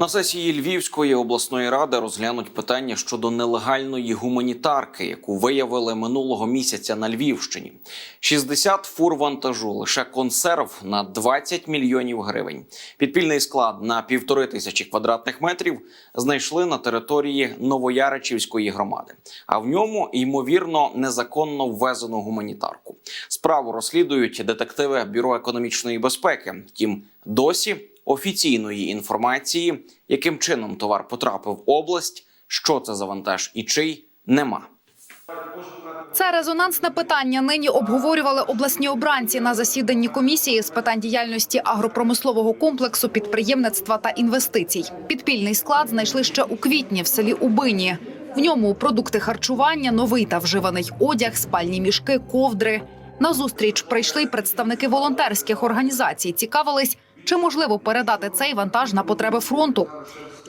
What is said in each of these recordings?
На сесії Львівської обласної ради розглянуть питання щодо нелегальної гуманітарки, яку виявили минулого місяця на Львівщині. 60 фур вантажу, лише консерв на 20 мільйонів гривень. Підпільний склад на півтори тисячі квадратних метрів знайшли на території Новояричівської громади. А в ньому ймовірно незаконно ввезену гуманітарку. Справу розслідують детективи Бюро економічної безпеки. Втім, досі офіційної інформації, яким чином товар потрапив в область, що це за вантаж і чий, нема. Це резонансне питання. Нині обговорювали обласні обранці на засіданні комісії з питань діяльності агропромислового комплексу, підприємництва та інвестицій. Підпільний склад знайшли ще у квітні в селі Убині. В ньому продукти харчування, новий та вживаний одяг, спальні мішки, ковдри. На зустріч прийшли представники волонтерських організацій. Цікавились, чи можливо передати цей вантаж на потреби фронту.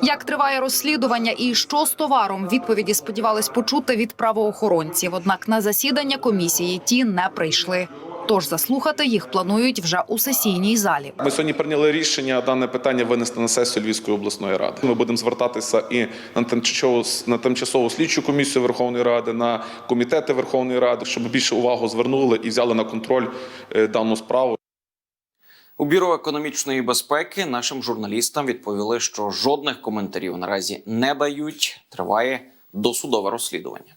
Як триває розслідування і що з товаром? Відповіді сподівались почути від правоохоронців. Однак на засідання комісії ті не прийшли. Тож заслухати їх планують вже у сесійній залі. Ми сьогодні прийняли рішення дане питання винести на сесію Львівської обласної ради. Ми будемо звертатися і на тимчасову на тимчасову слідчу комісію Верховної Ради, на комітети Верховної Ради, щоб більше увагу звернули і взяли на контроль е, дану справу. У бюро економічної безпеки нашим журналістам відповіли, що жодних коментарів наразі не дають. Триває досудове розслідування.